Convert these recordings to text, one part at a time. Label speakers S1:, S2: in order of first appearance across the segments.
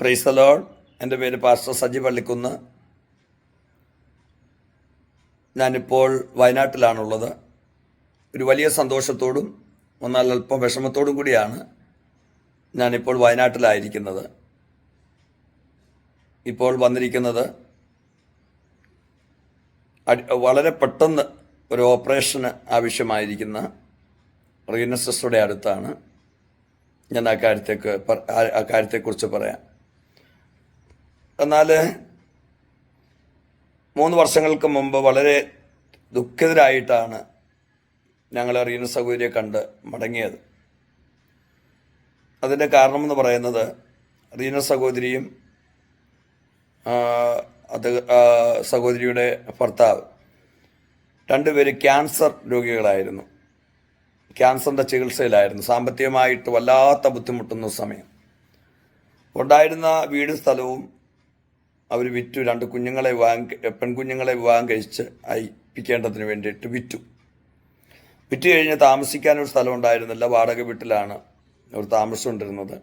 S1: Price alone എന്റെ പേര് pastor Saji Pallikkunnu. ഞാനിപ്പോൾ വയനാട്ടിലാണുള്ളത്. ഒരു വലിയ സന്തോഷത്തോടും എന്നാൽ അല്പം വിഷമത്തോടും കൂടിയാണ് ഞാനിപ്പോൾ വയനാട്ടിലായിരിക്കുന്നത്. ഇപ്പോൾ വന്നിരിക്കുന്നത് വളരെ പെട്ടെന്ന് ഒരു ഓപ്പറേഷന് ആവശ്യമായിരിക്കുന്ന റീന സിസ്റ്ററുടെ അടുത്താണ്. ഞാൻ ആ കാര്യത്തേക്ക് ആ കാര്യത്തെക്കുറിച്ച് പറയാം. എന്നാൽ മൂന്ന് വർഷങ്ങൾക്ക് മുമ്പ് വളരെ ദുഃഖിതരായിട്ടാണ് ഞങ്ങൾ അറിയുന്ന സൗകര്യം കണ്ട് മടങ്ങിയത്. അതിന്റെ കാരണമെന്ന് പറയുന്നത് റീന സഹോദരിയും അത് സഹോദരിയുടെ ഭർത്താവ് രണ്ടുപേര് ക്യാൻസർ രോഗികളായിരുന്നു. ക്യാൻസറിന്റെ ചികിത്സയിലായിരുന്നു. സാമ്പത്തികമായിട്ട് വല്ലാത്ത ബുദ്ധിമുട്ടുന്ന സമയം. ഉണ്ടായിരുന്ന വീടും സ്ഥലവും അവർ വിറ്റു. രണ്ട് കുഞ്ഞുങ്ങളെ വിവാഹം പെൺകുഞ്ഞുങ്ങളെ വിവാഹം കഴിച്ച് അയപ്പിക്കേണ്ടതിന് വേണ്ടിയിട്ട് വിറ്റു. വിറ്റ് കഴിഞ്ഞ് താമസിക്കാനൊരു സ്ഥലം ഉണ്ടായിരുന്നില്ല. വാടക വീട്ടിലാണ് അവർ താമസിച്ചുകൊണ്ടിരുന്നത്.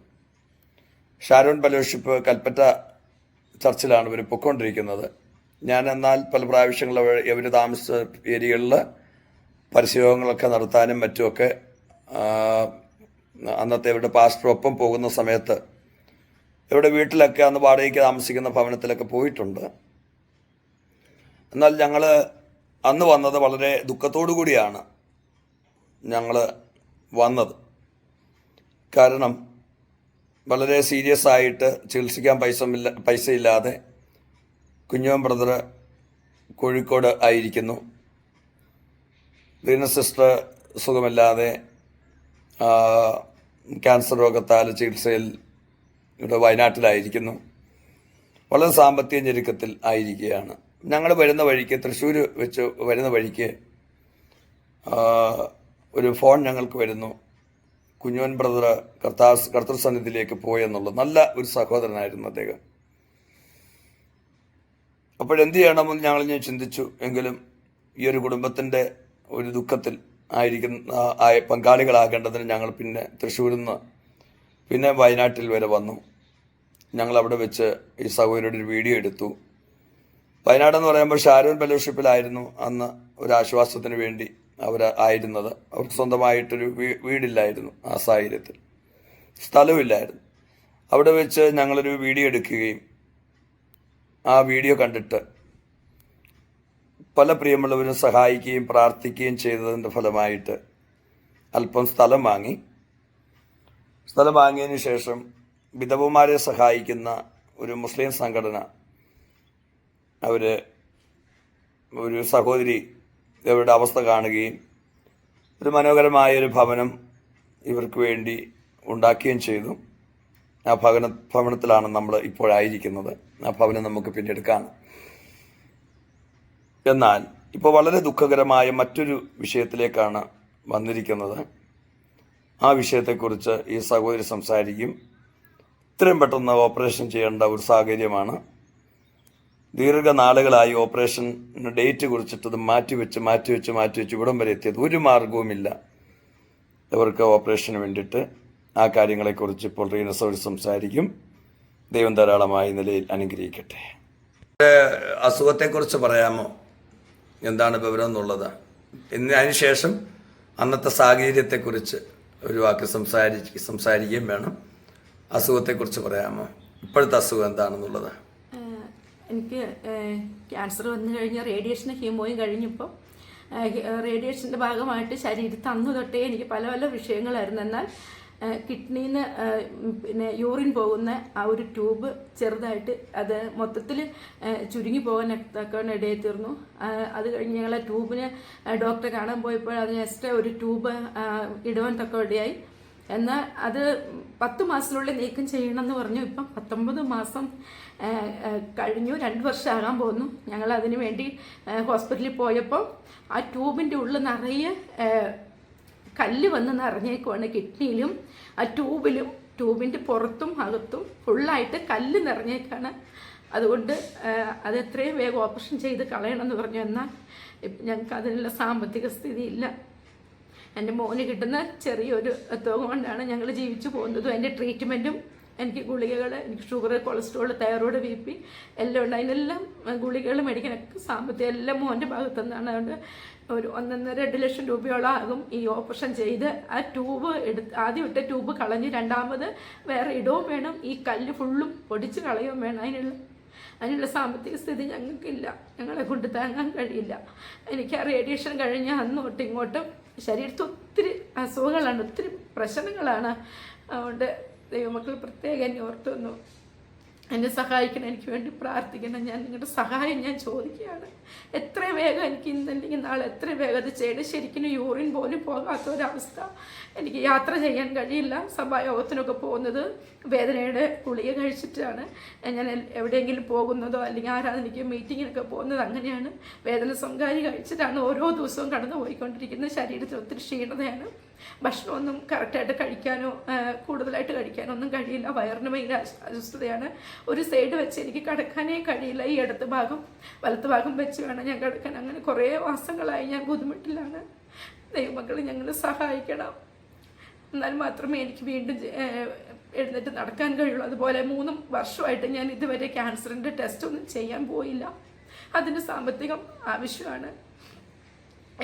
S1: ഷാരോൺ ഫെലോഷിപ്പ് കൽപ്പറ്റ ചർച്ചിലാണ് ഇവർ പൊയ്ക്കൊണ്ടിരിക്കുന്നത് ഞാൻ എന്നാൽ പല പ്രാവശ്യങ്ങൾ ഇവർ താമസിച്ച ഏരിയകളിൽ പരിശീലനങ്ങളൊക്കെ നടത്താനും മറ്റുമൊക്കെ അന്നത്തെ ഇവരുടെ പാസ്റ്റർ ഒപ്പം പോകുന്ന സമയത്ത് ഇവിടെ വീട്ടിലൊക്കെ അന്ന് വാടകയ്ക്ക് താമസിക്കുന്ന ഭവനത്തിലൊക്കെ പോയിട്ടുണ്ട്. എന്നാൽ ഞങ്ങൾ അന്ന് വന്നത് വളരെ ദുഃഖത്തോടു കൂടിയാണ് ഞങ്ങൾ വന്നത്. കാരണം വളരെ സീരിയസ് ആയിട്ട് ചികിത്സിക്കാൻ പൈസ പൈസ ഇല്ലാതെ കുഞ്ഞോൻ ബ്രദർ കോഴിക്കോട് ആയിരിക്കുന്നു. വീണ സിസ്റ്റർ സുഖമില്ലാതെ ക്യാൻസർ രോഗത്താൽ ചികിത്സയിൽ ഇവിടെ വയനാട്ടിലായിരിക്കുന്നു. വളരെ സാമ്പത്തിക ഞെരുക്കത്തിൽ ആയിരിക്കുകയാണ്. ഞങ്ങൾ വരുന്ന വഴിക്ക് തൃശ്ശൂർ വെച്ച് വരുന്ന വഴിക്ക് ഒരു ഫോൺ ഞങ്ങൾക്ക് വരുന്നു. കുഞ്ഞോൻ ബ്രദർ കർത്താസ് കർത്തൃസന്നിധിയിലേക്ക് പോയെന്നുള്ളത് നല്ല ഒരു സഹോദരനായിരുന്നു അദ്ദേഹം. അപ്പോഴെന്ത് ചെയ്യണമെന്ന് ഞങ്ങൾ ഞാൻ ചിന്തിച്ചു. എങ്കിലും ഈ ഒരു കുടുംബത്തിന്റെ ഒരു ദുഃഖത്തിൽ ആയിരിക്കുന്ന ആയ പങ്കാളികളാകേണ്ടതിന് ഞങ്ങൾ പിന്നെ തൃശ്ശൂരിൽ നിന്ന് പിന്നെ വയനാട്ടിൽ വരെ വന്നു. ഞങ്ങൾ അവിടെ വെച്ച് ഈ സഹോദരിയുടെ ഒരു വീഡിയോ എടുത്തു. വയനാട് എന്ന് പറയുമ്പോൾ ഷാരൂൺ ഫെലോഷിപ്പിലായിരുന്നു അന്ന് ഒരു ആശ്വാസത്തിന് വേണ്ടി അവർ ആയിരുന്നത്. അവർക്ക് സ്വന്തമായിട്ടൊരു വീടില്ലായിരുന്നു ആ സാഹചര്യത്തിൽ. സ്ഥലമില്ലായിരുന്നു അവിടെ വെച്ച് ഞങ്ങളൊരു വീഡിയോ എടുക്കുകയും ആ വീഡിയോ കണ്ടിട്ട് പല പ്രിയമുള്ളവരും സഹായിക്കുകയും പ്രാർത്ഥിക്കുകയും ചെയ്തതിന്റെ ഫലമായിട്ട് അല്പം സ്ഥലം വാങ്ങി. സ്ഥലം വാങ്ങിയതിന് ശേഷം വിധവമാരെ സഹായിക്കുന്ന ഒരു മുസ്ലിം സംഘടന അവർ ഒരു സഹോദരി ഇവരുടെ അവസ്ഥ കാണുകയും ഒരു മനോഹരമായ ഒരു ഭവനം ഇവർക്ക് വേണ്ടി ഉണ്ടാക്കുകയും ചെയ്തു. ആ ഭവന ഭവനത്തിലാണ് നമ്മൾ ഇപ്പോഴായിരിക്കുന്നത്. ആ ഭവനം നമുക്ക് പിന്നീട് എന്നാൽ ഇപ്പോൾ വളരെ ദുഃഖകരമായ മറ്റൊരു വിഷയത്തിലേക്കാണ് വന്നിരിക്കുന്നത്. ആ വിഷയത്തെക്കുറിച്ച് ഈ സഹോദരി സംസാരിക്കും. ഇത്രയും പെട്ടെന്ന് ഓപ്പറേഷൻ ചെയ്യേണ്ട ഒരു സാഹചര്യമാണ്. ദീർഘനാളുകളായി ഓപ്പറേഷൻ ഡേറ്റ് കുറിച്ചിട്ടത് മാറ്റിവെച്ച് മാറ്റിവെച്ച് മാറ്റിവെച്ച് ഇവിടം വരെ എത്തിയത് ഒരു മാർഗവുമില്ല. ഇവർക്ക് ഓപ്പറേഷന് വേണ്ടിയിട്ട് ആ കാര്യങ്ങളെക്കുറിച്ച് ഇപ്പോൾ റീനസോട് സംസാരിക്കും. ദൈവം ധാരാളമായി നിലയിൽ അനുഗ്രഹിക്കട്ടെ. അസുഖത്തെക്കുറിച്ച് പറയാമോ? എന്താണ് വിവരം എന്നുള്ളത്? ഇന്ന് അതിനുശേഷം അന്നത്തെ സാഹചര്യത്തെക്കുറിച്ച് ഒരു വാക്ക് സംസാരി സംസാരിക്കുകയും വേണം. അസുഖത്തെക്കുറിച്ച് പറയാമോ? ഇപ്പോഴത്തെ അസുഖം എന്താണെന്നുള്ളത്?
S2: എനിക്ക് ക്യാൻസർ വന്നു കഴിഞ്ഞാൽ റേഡിയേഷനും ഹീമോയും കഴിഞ്ഞപ്പോൾ റേഡിയേഷന്റെ ഭാഗമായിട്ട് ശരീരത്തിൽ അന്ന് തൊട്ടേ എനിക്ക് പല പല വിഷയങ്ങളായിരുന്നു. എന്നാൽ കിഡ്നിയിൽ നിന്ന് പിന്നെ യൂറിൻ പോകുന്ന ആ ഒരു ട്യൂബ് ചെറുതായിട്ട് അത് മൊത്തത്തിൽ ചുരുങ്ങി പോകാൻ തക്കവണ്ണം ഇടയിൽ തീർന്നു അത് കഴിഞ്ഞ് ഞങ്ങൾ ട്യൂബിന് ഡോക്ടറെ കാണാൻ പോയപ്പോൾ അതിന് എക്സ്ട്രാ ഒരു ട്യൂബ് ഇടുവാൻ തക്ക ഇടയായി എന്നാൽ അത് പത്ത് മാസത്തിനുള്ളിൽ നീക്കം ചെയ്യണമെന്ന് പറഞ്ഞു. ഇപ്പം പത്തൊമ്പത് മാസം കഴിഞ്ഞു. രണ്ട് വർഷമാകാൻ പോകുന്നു. ഞങ്ങൾ അതിന് വേണ്ടി ഹോസ്പിറ്റലിൽ പോയപ്പോൾ ആ ട്യൂബിന്റെ ഉള്ളിൽ നിറയെ കല്ല് വന്ന് നിറഞ്ഞേക്കുവാണ് കിഡ്നിയിലും. ആ ട്യൂബിലും ട്യൂബിന്റെ പുറത്തും അകത്തും ഫുള്ളായിട്ട് കല്ല് നിറഞ്ഞേക്കാണ്. അതുകൊണ്ട് അത് എത്രയും വേഗം ഓപ്പറേഷൻ ചെയ്ത് കളയണമെന്ന് പറഞ്ഞു. എന്നാൽ ഞങ്ങൾക്ക് അതിനുള്ള സാമ്പത്തിക സ്ഥിതിയില്ല. എന്റെ മോന് കിട്ടുന്ന ചെറിയൊരു തുക കൊണ്ടാണ് ഞങ്ങൾ ജീവിച്ചു പോകുന്നതും. എന്റെ ട്രീറ്റ്മെന്റും എനിക്ക് ഗുളികകൾ എനിക്ക് sugar cholesterol thyroid B P എല്ലാം ഉണ്ട്. അതിനെല്ലാം ഗുളികകൾ മേടിക്കാനൊക്കെ സാമ്പത്തികം എല്ലാം മോന്റെ ഭാഗത്തു നിന്നാണ് അതുകൊണ്ട് ഒരു ഒന്നൊന്നര രണ്ട് ലക്ഷം രൂപയോളം ആകും ഈ ഓപ്പറേഷൻ ചെയ്ത്. ആ ട്യൂബ് എടുത്ത് ആദ്യം ഇട്ട ട്യൂബ് കളഞ്ഞ് രണ്ടാമത് വേറെ ഇടവും വേണം. ഈ കല്ല് ഫുള്ളും പൊടിച്ച് കളയുകയും വേണം. അതിനുള്ള അതിനുള്ള സാമ്പത്തിക സ്ഥിതി ഞങ്ങൾക്കില്ല. ഞങ്ങളെ കൊണ്ട് താങ്ങാൻ കഴിയില്ല. എനിക്ക് ആ റേഡിയേഷൻ കഴിഞ്ഞ അന്ന് ഇങ്ങോട്ടും ശരീരത്തിൽ ഒത്തിരി അസുഖങ്ങളാണ് ഒത്തിരി പ്രശ്നങ്ങളാണ്. അതുകൊണ്ട് ദൈവമക്കൾ പ്രത്യേകം ഓർത്തൊന്നു എന്നെ സഹായിക്കണം എനിക്ക് വേണ്ടി പ്രാർത്ഥിക്കണം. ഞാൻ നിങ്ങളുടെ സഹായം ഞാൻ ചോദിക്കുകയാണ്. എത്ര വേഗം എനിക്ക് ഇന്നല്ലെങ്കിൽ നാളെ എത്ര വേഗം അത് ചെയ്യണം? ശരിക്കും യൂറിൻ പോലും പോകാത്ത ഒരവസ്ഥ. എനിക്ക് യാത്ര ചെയ്യാൻ കഴിയില്ല. സഭായോഗത്തിനൊക്കെ പോകുന്നത് വേദനയുടെ ഗുളിക കഴിച്ചിട്ടാണ്. ഞാൻ എവിടെയെങ്കിലും പോകുന്നതോ അല്ലെങ്കിൽ ആരാധനയ്ക്ക് മീറ്റിങ്ങിനൊക്കെ പോകുന്നത് അങ്ങനെയാണ്. വേദന സംകാരി കഴിച്ചിട്ടാണ് ഓരോ ദിവസവും കടന്നു പോയിക്കൊണ്ടിരിക്കുന്നത് ശരീരത്തിൽ ഒത്തിരി ക്ഷീണതയാണ്. ഭക്ഷണമൊന്നും കറക്റ്റായിട്ട് കഴിക്കാനോ കൂടുതലായിട്ട് കഴിക്കാനോ ഒന്നും കഴിയില്ല. വയറിന് ഭയങ്കര അസ്വ- അസ്വസ്ഥതയാണ്. ഒരു സൈഡ് വെച്ച് എനിക്ക് കിടക്കാനേ കഴിയില്ല. ഈ ഇടത്ത് ഭാഗം വലത്ത് ഭാഗം വെച്ച് വേണം ഞാൻ കിടക്കാൻ. അങ്ങനെ കുറേ മാസങ്ങളായി ഞാൻ ബുദ്ധിമുട്ടിലാണ്. ദൈവമക്കൾ ഞങ്ങൾ സഹായിക്കണം. എന്നാൽ മാത്രമേ എനിക്ക് വീണ്ടും എഴുന്നേറ്റ് നടക്കാൻ കഴിയുള്ളൂ. അതുപോലെ മൂന്ന് വർഷമായിട്ട് ഞാൻ ഇതുവരെ ക്യാൻസറിന്റെ ടെസ്റ്റ് ഒന്നും ചെയ്യാൻ പോയില്ല. അതിന് സാമ്പത്തികം ആവശ്യമാണ്.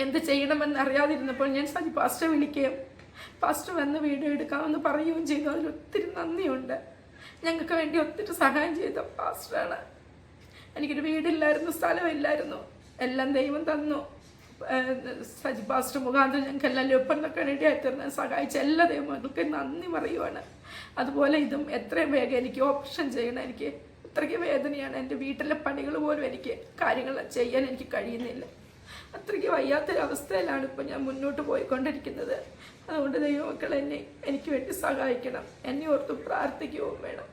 S2: എന്ത് ചെയ്യണമെന്ന് അറിയാതിരുന്നപ്പോൾ ഞാൻ സജി പാസ്റ്റർ വിളിക്കുകയും പാസ്റ്റർ വന്ന് വീഡിയോ എടുക്കാമെന്ന് പറയുകയും ചെയ്തു. അതിൽ ഒത്തിരി നന്ദിയുണ്ട്. ഞങ്ങൾക്ക് വേണ്ടി ഒത്തിരി സഹായം ചെയ്ത പാസ്റ്ററാണ്. എനിക്കൊരു വീടില്ലായിരുന്നു സ്ഥലമില്ലായിരുന്നു. എല്ലാം ദൈവം തന്നു. സജി പാസ്റ്റർ മുഖാന്തരം ഞങ്ങൾക്ക് എല്ലാം ലഭ്യന്നൊക്കെ വേണ്ടി തീർന്ന് സഹായിച്ച എല്ലാ ദൈവങ്ങൾക്ക് നന്ദി പറയുവാണ്. അതുപോലെ ഇതും എത്രയും വേഗം എനിക്ക് ഓപ്ഷൻ ചെയ്യണം. എനിക്ക് അത്രയ്ക്ക് വേദനയാണ്. എന്റെ വീട്ടിലെ പണികൾ പോലും എനിക്ക് കാര്യങ്ങൾ ചെയ്യാൻ എനിക്ക് കഴിയുന്നില്ല. അത്രയ്ക്ക് വയ്യാത്തൊരവസ്ഥയിലാണ് ഇപ്പോൾ ഞാൻ മുന്നോട്ട് പോയിക്കൊണ്ടിരിക്കുന്നത്. അതുകൊണ്ട് ദൈവമക്കൾ എന്നെ എനിക്ക് വേണ്ടി സഹായിക്കണം. എന്നെ ഓർത്ത് പ്രാർത്ഥിക്കുകയും വേണം.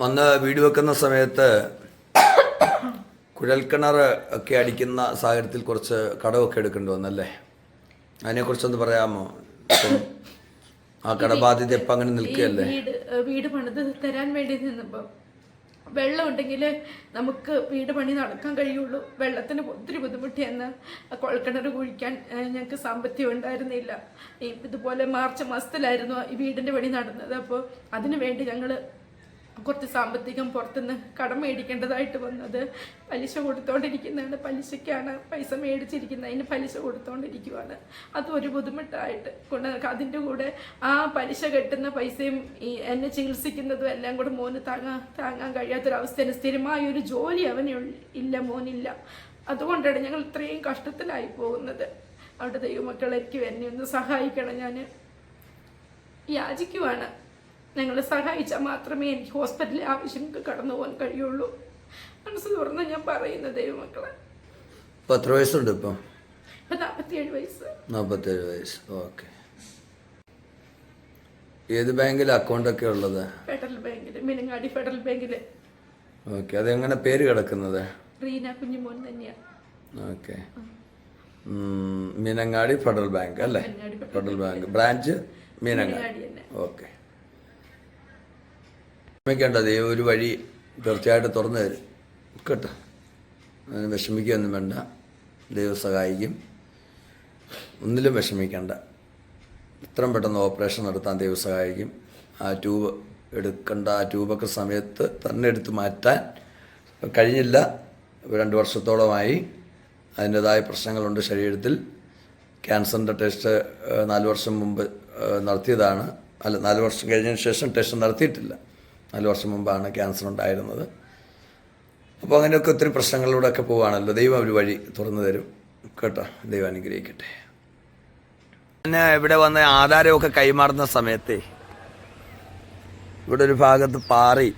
S1: വന്ന് വീട് വെക്കുന്ന സമയത്ത് കുഴൽക്കിണർ ഒക്കെ അടിക്കുന്ന സാഹചര്യത്തിൽ കുറച്ച് കടമൊക്കെ എടുക്കേണ്ടി വന്നല്ലേ? അതിനെക്കുറിച്ചൊന്ന് പറയാമോ? ആ കടബാധ്യത ഇപ്പം അങ്ങനെ നിൽക്കുകയല്ലേ?
S2: വീട് വീട് പണിത് തരാൻ വേണ്ടി നിന്നപ്പോൾ വെള്ളം ഉണ്ടെങ്കിൽ നമുക്ക് വീട് പണി നടക്കാൻ കഴിയുള്ളൂ. വെള്ളത്തിന് ഒത്തിരി ബുദ്ധിമുട്ടിയെന്ന് കുഴൽക്കിണർ കുഴിക്കാൻ ഞങ്ങൾക്ക് സാമ്പത്തികം ഉണ്ടായിരുന്നില്ല. ഇതുപോലെ മാർച്ച് മാസത്തിലായിരുന്നു ഈ വീടിന്റെ പണി നടന്നത്. അപ്പോൾ അതിനു വേണ്ടി ഞങ്ങൾ കുറച്ച് സാമ്പത്തികം പുറത്തുനിന്ന് കടം മേടിക്കേണ്ടതായിട്ട് വന്നത് പലിശ കൊടുത്തോണ്ടിരിക്കുന്നതാണ്. പലിശയ്ക്കാണ് പൈസ മേടിച്ചിരിക്കുന്നത്. അതിന് പലിശ കൊടുത്തോണ്ടിരിക്കുവാണ്. അത് ഒരു ബുദ്ധിമുട്ടായിട്ട് കൊണ്ട് അതിന്റെ കൂടെ ആ പലിശ കെട്ടുന്ന പൈസയും ഈ എന്നെ ചികിത്സിക്കുന്നതും എല്ലാം കൂടെ മോന് താങ്ങാൻ താങ്ങാൻ കഴിയാത്തൊരവസ്ഥയാണ്. സ്ഥിരമായ ഒരു ജോലി അവന് ഇല്ല മോനില്ല. അതുകൊണ്ടാണ് ഞങ്ങൾ ഇത്രയും കഷ്ടത്തിലായി പോകുന്നത്. അവിടെ ദൈവമക്കളെ എനിക്ക് എന്നെ ഒന്ന് സഹായിക്കണം. ഞാൻ യാചിക്കുവാണ്. ഞങ്ങൾ സഹായിച്ചാൽ മാത്രമേ എനിക്ക് ഹോസ്പിറ്റലിലെ ആവശ്യങ്ങൾക്ക് കടന്നു പോകാൻ കഴിയുള്ളൂ. മനസ്സ് തുറന്ന് ഞാൻ പറയുന്ന ദൈവമക്കളെ.
S1: ഇപ്പം എത്ര വയസ്സുണ്ട് ഇപ്പം?
S2: ഇപ്പം നാൽപ്പത്തിയേഴ് വയസ്സ്.
S1: നാൽപ്പത്തേഴ് വയസ്സ്. ഓക്കെ. ഏത് ബാങ്കിലെ അക്കൗണ്ടൊക്കെ ഉള്ളത്?
S2: ഫെഡറൽ ബാങ്കിൽ മീനങ്ങാടി ഫെഡറൽ ബാങ്കിൽ
S1: ഓക്കെ. അതെങ്ങനെ പേര് കിടക്കുന്നത്?
S2: റീന കുഞ്ഞുമോൻ തന്നെയാണ്
S1: ഓക്കെ. മീനങ്ങാടി ഫെഡറൽ ബാങ്ക് അല്ലേ? Federal bank. Branch? Meenangadi. Okay. വിഷമിക്കേണ്ട ദൈവം ഒരു വഴി തീർച്ചയായിട്ടും തുറന്നു തരും. കേട്ടോ? വിഷമിക്കുകയൊന്നും വേണ്ട. ദൈവം സഹായിക്കും. ഒന്നിലും വിഷമിക്കേണ്ട. ഇത്രയും പെട്ടെന്ന് ഓപ്പറേഷൻ നടത്താൻ ദൈവം സഹായിക്കും. ആ ട്യൂബ് എടുക്കേണ്ട ആ ട്യൂബൊക്കെ സമയത്ത് തന്നെ എടുത്ത് മാറ്റാൻ കഴിഞ്ഞില്ല. രണ്ട് വർഷത്തോളമായി അതിന്റെതായ പ്രശ്നങ്ങളുണ്ട് ശരീരത്തിൽ. ക്യാൻസറിന്റെ ടെസ്റ്റ് നാല് വർഷം മുമ്പ് നടത്തിയതാണ്. അല്ല നാല് വർഷം കഴിഞ്ഞതിന് ശേഷം ടെസ്റ്റ് നടത്തിയിട്ടില്ല. നാല് വർഷം മുമ്പാണ് ക്യാൻസർ ഉണ്ടായിരുന്നത്. അപ്പോൾ അങ്ങനെയൊക്കെ ഒത്തിരി പ്രശ്നങ്ങളിലൂടെയൊക്കെ പോവുകയാണല്ലോ ദൈവം ഒരു വഴി തുറന്നു തരും. കേട്ടോ ദൈവം അനുഗ്രഹിക്കട്ടെ. പിന്നെ ഇവിടെ വന്ന് ആധാരമൊക്കെ കൈമാറുന്ന സമയത്തെ ഇവിടെ ഒരു ഭാഗത്ത് പാറി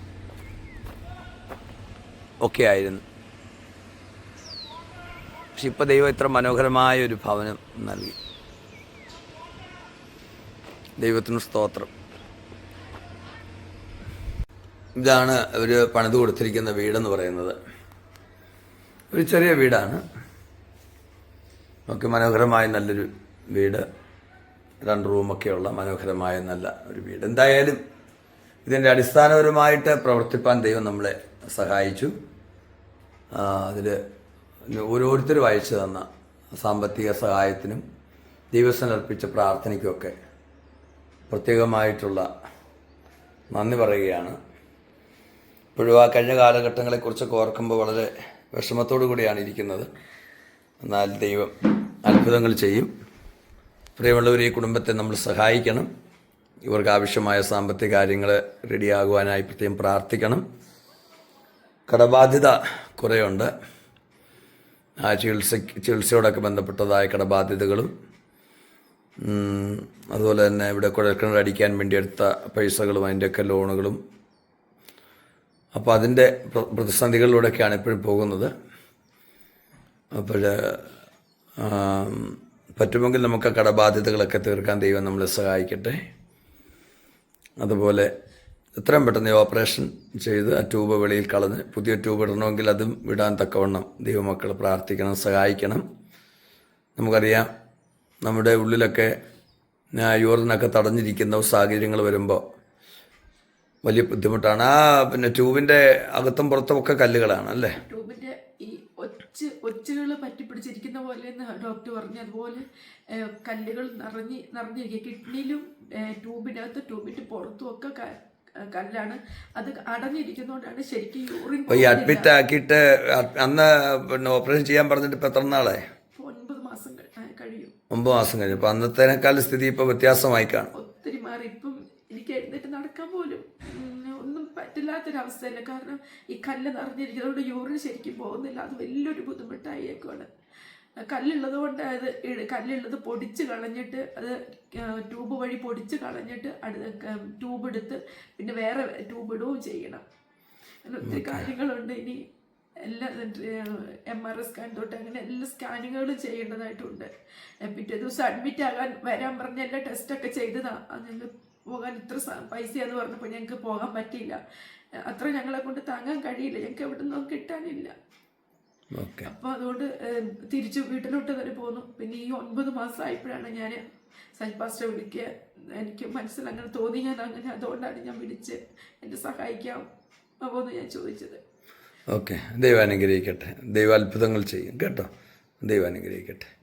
S1: ഒക്കെ ആയിരുന്നു. പക്ഷെ ഇപ്പോൾ ദൈവം ഇത്ര മനോഹരമായ ഒരു ഭവനം നൽകി. ദൈവത്തിന് സ്തോത്രം. ഇതാണ് അവർ പണിത് കൊടുത്തിരിക്കുന്ന വീടെന്ന് പറയുന്നത്. ഒരു ചെറിയ വീടാണ്. ഒക്കെ മനോഹരമായ നല്ലൊരു വീട്. രണ്ട് റൂമൊക്കെയുള്ള മനോഹരമായ നല്ല ഒരു വീട്. എന്തായാലും ഇതിന്റെ അടിസ്ഥാനപരമായിട്ട് പ്രവർത്തിപ്പാൻ ദൈവം നമ്മളെ സഹായിച്ചു. അതിൽ ഓരോരുത്തരും അയച്ചു തന്ന സാമ്പത്തിക സഹായത്തിനും ദൈവസ്ഥനർപ്പിച്ച പ്രാർത്ഥനയ്ക്കുമൊക്കെ പ്രത്യേകമായിട്ടുള്ള നന്ദി പറയുകയാണ്. ഇപ്പോഴും ആ കഴിഞ്ഞ കാലഘട്ടങ്ങളെക്കുറിച്ചൊക്കെ ഓർക്കുമ്പോൾ വളരെ വിഷമത്തോടു കൂടിയാണ് ഇരിക്കുന്നത്. എന്നാൽ ദൈവം അത്ഭുതങ്ങൾ ചെയ്യും. പ്രിയമുള്ളവർ ഈ കുടുംബത്തെ നമ്മൾ സഹായിക്കണം. ഇവർക്ക് ആവശ്യമായ സാമ്പത്തിക കാര്യങ്ങൾ റെഡിയാകുവാനായി പ്രത്യേകം പ്രാർത്ഥിക്കണം. കടബാധ്യത കുറേയുണ്ട്. ആ ചികിത്സ ചികിത്സയോടൊക്കെ ബന്ധപ്പെട്ടതായ കടബാധ്യതകളും അതുപോലെ തന്നെ ഇവിടെ കുഴൽക്കിണർ അടിക്കാൻ വേണ്ടി എടുത്ത പൈസകളും അതിന്റെയൊക്കെ ലോണുകളും അപ്പോൾ അതിന്റെ പ്ര- പ്രതിസന്ധികളിലൂടെയൊക്കെയാണ് എപ്പോഴും പോകുന്നത്. അപ്പോൾ പറ്റുമെങ്കിൽ നമുക്ക് കടബാധ്യതകളൊക്കെ തീർക്കാൻ ദൈവം നമ്മളെ സഹായിക്കട്ടെ. അതുപോലെ എത്രയും പെട്ടെന്ന് ഓപ്പറേഷൻ ചെയ്ത് ആ ട്യൂബ് വെളിയിൽ കളഞ്ഞ് പുതിയ ട്യൂബ് ഇടണമെങ്കിൽ അതും വിടാൻ തക്കവണ്ണം ദൈവമക്കൾ പ്രാർത്ഥിക്കണം സഹായിക്കണം. നമുക്കറിയാം നമ്മുടെ ഉള്ളിലൊക്കെ ആ, യൂറിനൊക്കെ തടഞ്ഞിരിക്കുന്ന സാഹചര്യങ്ങൾ വരുമ്പോൾ വലിയ ബുദ്ധിമുട്ടാണ്. ആ പിന്നെ ട്യൂബിന്റെ അകത്തും പുറത്തും ഒക്കെ കല്ലുകളാണ് അല്ലേ?
S2: ട്യൂബിന്റെ ഈ ഒച്ച് ഒച്ചുകൾ പറ്റിപ്പിടിച്ചിരിക്കുന്ന പോലെ ഡോക്ടർ പറഞ്ഞു. അതുപോലെ കല്ലുകൾ നിറഞ്ഞ് നിറഞ്ഞിരിക്കുക. കിഡ്നിയിലും ട്യൂബിന്റെ ട്യൂബിന്റെ പുറത്തും ഒക്കെ കല്ലാണ്. അത് അടഞ്ഞിരിക്കുന്നതുകൊണ്ടാണ് ശരിക്കും യൂറിൻ
S1: ഈ അഡ്മിറ്റ് ആക്കിയിട്ട് അന്ന് പിന്നെ ഓപ്പറേഷൻ ചെയ്യാൻ പറഞ്ഞിട്ട് ഇപ്പോൾ എത്ര നാളെ
S2: ഒൻപത് മാസം കഴിയും.
S1: ഒമ്പത് മാസം കഴിഞ്ഞു. അപ്പോൾ അന്നത്തേനേക്കാൾ സ്ഥിതി ഇപ്പോൾ വ്യത്യാസമായി കാണും.
S2: ഒത്തിരി മാറി ഇപ്പം എനിക്ക് എഴുന്നേറ്റ് നടക്കാൻ പോലും ഉം, ഒന്നും പറ്റില്ലാത്തൊരവസ്ഥയല്ല? കാരണം ഈ കല്ല് നിറഞ്ഞിരിക്കുന്നതുകൊണ്ട് യൂറിൻ ശരിക്കും പോകുന്നില്ല. അത് വലിയൊരു ബുദ്ധിമുട്ടായേക്കുവാണ്. കല്ലുള്ളത് കൊണ്ട് അത് കല്ലുള്ളത് പൊടിച്ച് കളഞ്ഞിട്ട് അത് ട്യൂബ് വഴി പൊടിച്ച് കളഞ്ഞിട്ട് അടുത്ത ട്യൂബ് എടുത്ത് പിന്നെ വേറെ ട്യൂബ് ഇടുകയും ചെയ്യണം. അങ്ങനെ ഒത്തിരി കാര്യങ്ങളുണ്ട്. ഇനി എല്ലാ എം ആർ ഐ സ്കാൻ തൊട്ട് അങ്ങനെ എല്ലാ സ്കാനിങ്ങുകളും ചെയ്യേണ്ടതായിട്ടുണ്ട്. പിറ്റേ ദിവസം അഡ്മിറ്റ് ആകാൻ വരാൻ പറഞ്ഞ എല്ലാ ടെസ്റ്റൊക്കെ ചെയ്തതാ. അത് ഞങ്ങൾക്ക് പോകാൻ ഇത്ര പൈസ എന്ന് പറഞ്ഞപ്പോൾ ഞങ്ങൾക്ക് പോകാൻ പറ്റിയില്ല. അത്ര ഞങ്ങളെ കൊണ്ട് താങ്ങാൻ കഴിയില്ല. ഞങ്ങൾക്ക് എവിടെ നിന്നും കിട്ടാനില്ല അപ്പൊ അതുകൊണ്ട് തിരിച്ചു വീട്ടിലോട്ട് വരെ പോന്നു. പിന്നെ ഈ ഒൻപത് മാസമായപ്പോഴാണ് ഞാൻ സജ് പാസ്റ്റർ വിളിക്കുക. എനിക്ക് മനസ്സിൽ അങ്ങനെ തോന്നി. ഞാൻ അങ്ങനെ അതുകൊണ്ടാണ് ഞാൻ വിളിച്ച് എന്നെ സഹായിക്കാം അപ്പോൾ എന്ന് ഞാൻ ചോദിച്ചത്.
S1: ഓക്കെ. ദൈവം അനുഗ്രഹിക്കട്ടെ. ദൈവം അത്ഭുതങ്ങൾ ചെയ്യും. കേട്ടോ? ദൈവം അനുഗ്രഹിക്കട്ടെ.